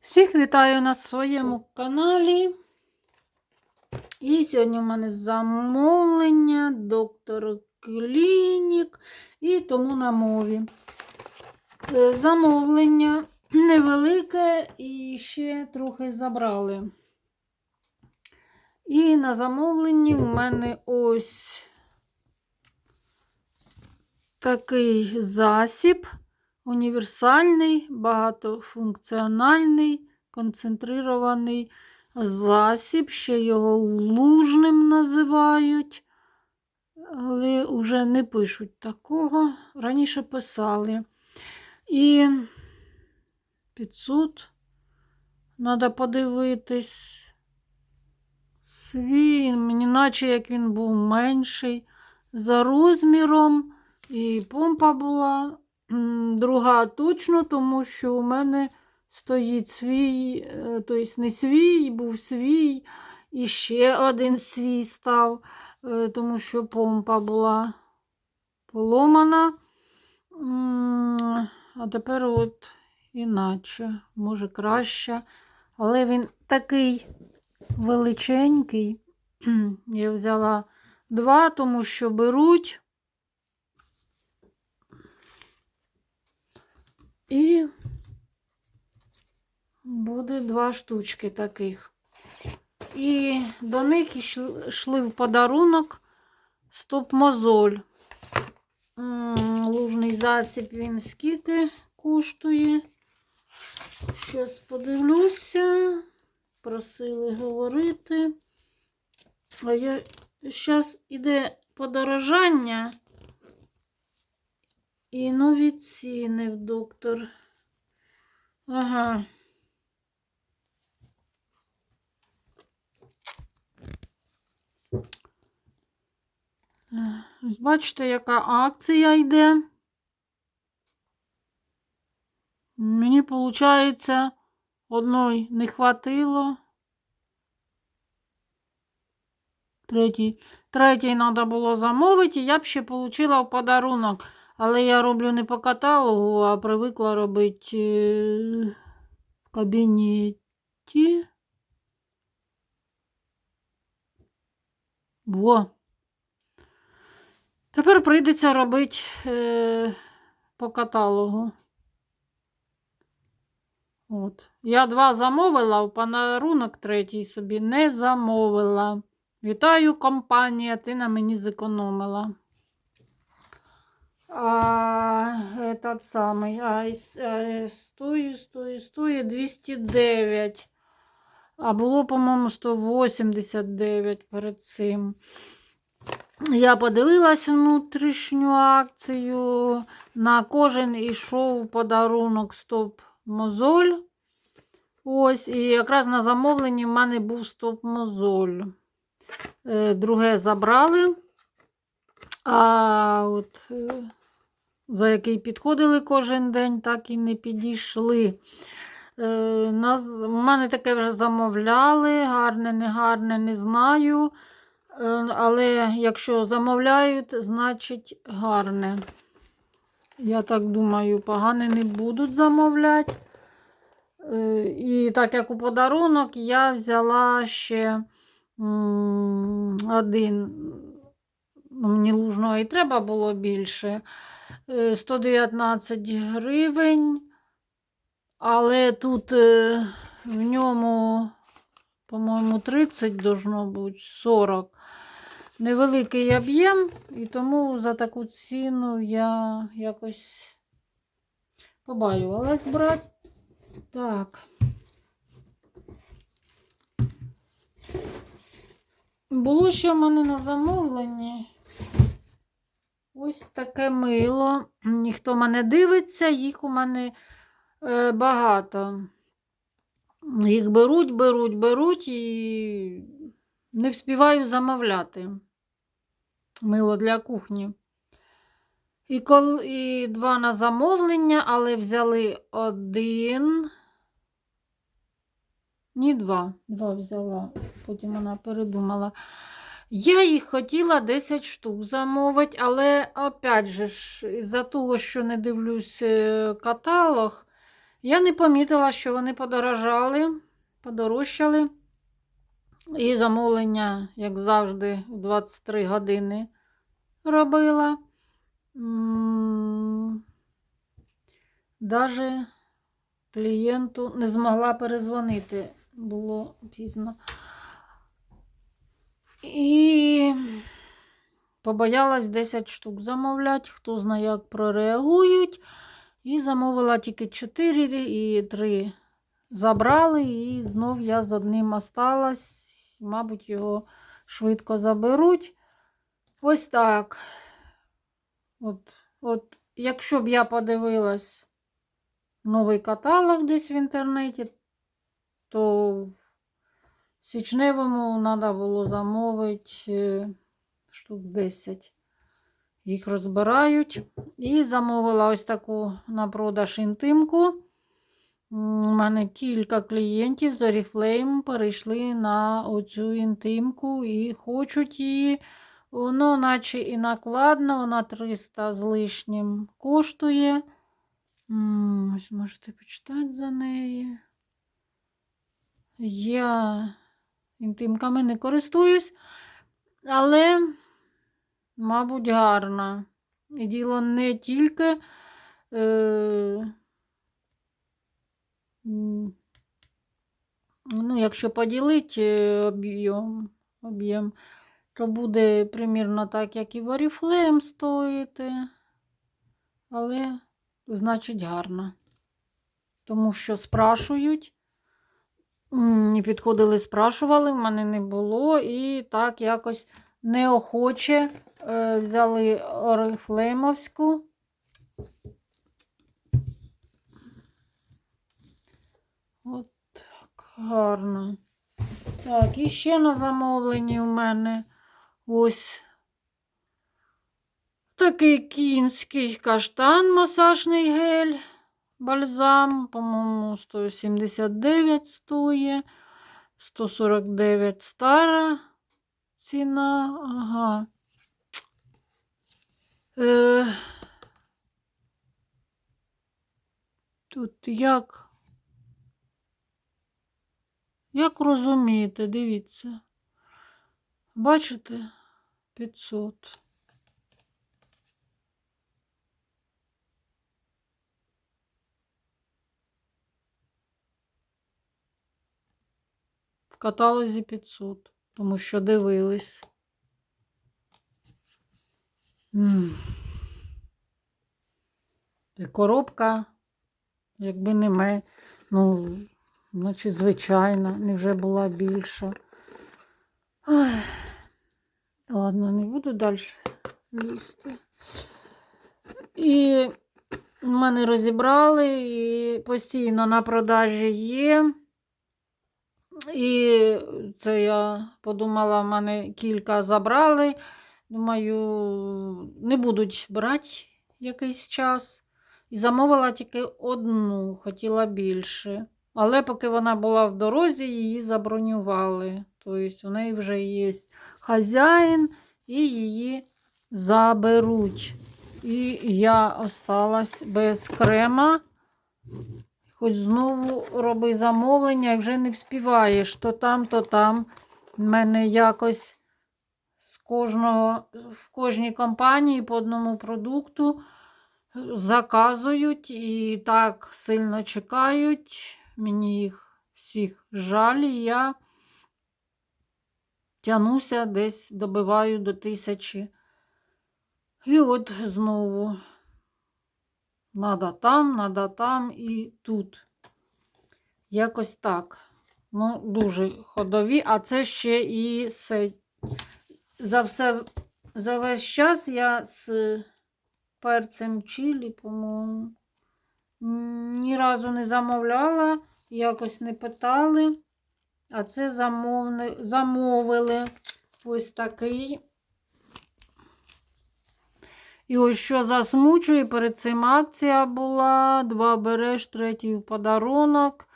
Всіх вітаю на своєму каналі. І сьогодні у мене замовлення, доктор Клінік і тому на мові. Е, Замовлення невелике і ще трохи забрали. І на замовленні в мене ось такий засіб. Універсальний, багатофункціональний, концентрирований засіб, ще його лужним називають, але вже не пишуть такого. Раніше писали. І 500 треба подивитись. Свій, наче як він був менший за розміром, і помпа була. Друга точно, тому що у мене стоїть свій, е, тобто не свій, був свій, і ще один свій став, е, тому що помпа була поломана. А тепер от іначе, може краще. Але він такий величенький. Я взяла два, тому що беруть. І буде два штучки таких. І до них йшли в подарунок стоп-мозоль. Лужний засіб він скільки коштує. Щось подивлюся. Просили говорити. А я зараз іде подорожання. І нові ціни в доктор. Ага. Бачите, яка акція йде. Мені, виходить, одної не хватило. Третій. Третій треба було замовити, і я б ще отримала в подарунок. Але я роблю не по каталогу, а привикла робити е, в кабінеті. Во. Тепер прийдеться робити е, по каталогу. От. Я два замовила, в подарунок третій собі не замовила. Вітаю, компанія, ти на мені зекономила. А, этот самий, а, стоїть, стоїть, стоїть 209. А було, по-моєму, 189 перед цим. Я подивилась внутрішню акцію. На кожен ішов подарунок стоп-мозоль. Ось, і якраз на замовленні в мене був стоп-мозоль. Е, Друге забрали. А от е, за який підходили кожен день, так і не підійшли. Е, Нас, в мене таке вже замовляли, гарне, не гарне, не знаю. Е, Але якщо замовляють, значить гарне. Я так думаю, погане не будуть замовляти. І так як у подарунок, я взяла ще один. Ну, Мені лужного і треба було більше. Е, 119 гривень. Але тут е, в ньому, по-моєму, 30 должно бути 40. Невеликий об'єм, і тому за таку ціну я якось побаювалась брати. Так. Було ще в мене на замовленні. Ось таке мило. Ніхто мене дивиться, їх у мене е, багато. Їх беруть, беруть, беруть і не вспіваю замовляти. Мило для кухні. І, кол... і два на замовлення, але взяли один. Ні, два. Два взяла. Потім вона передумала. Я їх хотіла 10 штук замовити, але опять же, із-за того, що не дивлюсь е, каталог, Я не помітила, що вони подорожали, подорожчали. І замовлення, як завжди, в 23 години робила. Даже клієнту не змогла перезвонити, було пізно. І побоялась 10 штук замовляти, хто знає, як прореагують. І замовила тільки 4 і 3 забрали, і знов я з одним осталась. Мабуть, його швидко заберуть. Ось так. От, от, якщо б я подивилась новий каталог десь в інтернеті, то січневому треба було замовити е, штук 10. Їх розбирають. І замовила ось таку на продаж інтимку. У мене кілька клієнтів з Oriflame перейшли на оцю інтимку і хочуть її. Воно, наче і накладно, вона 300 з лишнім коштує. Ось можете почитати за неї. Я інтимками не користуюсь, але, мабуть, гарна. І діло не тільки. Е, ну, якщо поділити е, об'єм, об'єм, то буде примірно так, як і в Oriflame стоїти. Але, значить, гарно. Тому що спрашують. Підходили, спрашували, в мене не було. І так якось неохоче е, взяли орифлеймовську. От так, гарно. Так, і ще на замовленні у мене ось такий кінський каштан, масажний гель, бальзам, по-моєму, 179 стоїть, 149 стара ціна. Ага. Е, тут як? Як розумієте, дивіться. Бачите? 500. Каталозі 500, тому що дивились. Та Коробка, якби не ми, ну, наче звичайна, не вже була більша. Ой. Ладно, не буду далі лізти. І в мене розібрали, і постійно на продажі є. І це я подумала, в мене кілька забрали. Думаю, не будуть брати якийсь час. І замовила тільки одну, хотіла більше. Але поки вона була в дорозі, її забронювали. Тобто у неї вже є хазяїн і її заберуть. І я осталась без крема. Хоч знову роби замовлення і вже не вспіваєш. То там, то там. У мене якось з кожного, в кожній компанії по одному продукту заказують і так сильно чекають. Мені їх всіх жаль, і я тянуся десь добиваю до тисячі. І от знову. Надо там, надо там і тут. Якось так. Ну, дуже ходові, а це ще і за все, за весь час я з перцем чилі, по-моєму, ні разу не замовляла, якось не питали. А це замовни... замовили ось такий. І ось що засмучує, перед цим акція була, два береш, третій в подарунок.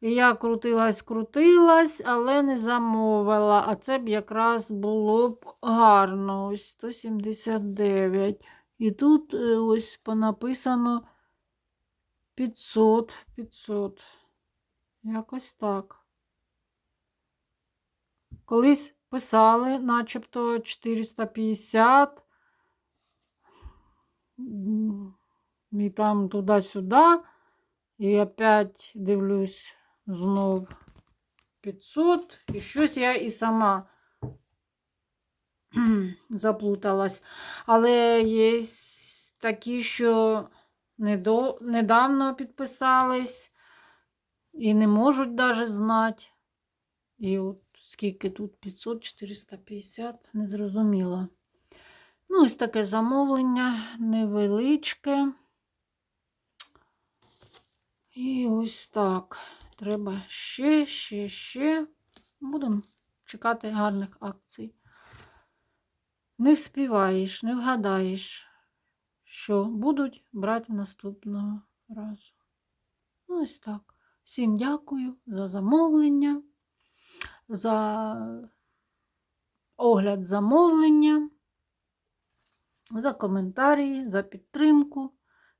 Я крутилась, крутилась, але не замовила. А це б якраз було б гарно. Ось 179. І тут е, ось понаписано 500, 500. Якось так. Колись писали, начебто 450. І там туди-сюди. І опять дивлюсь знов 500. І щось я і сама заплуталась. Але є такі, що недавно підписались і не можуть навіть знати. І от скільки тут 500, 450, не зрозуміла. Ну, ось таке замовлення невеличке. І ось так. Треба ще, ще, ще. Будемо чекати гарних акцій. Не вспіваєш, не вгадаєш, що будуть брати наступного разу. Ну, ось так. Всім дякую за замовлення, за огляд замовлення, за коментарі, за підтримку.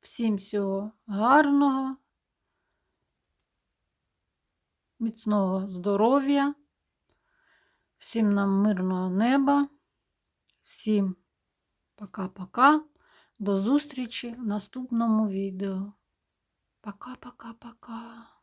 Всім всього гарного, міцного здоров'я, всім нам мирного неба, всім пока-пока. До зустрічі в наступному відео. Пока-пока-пока.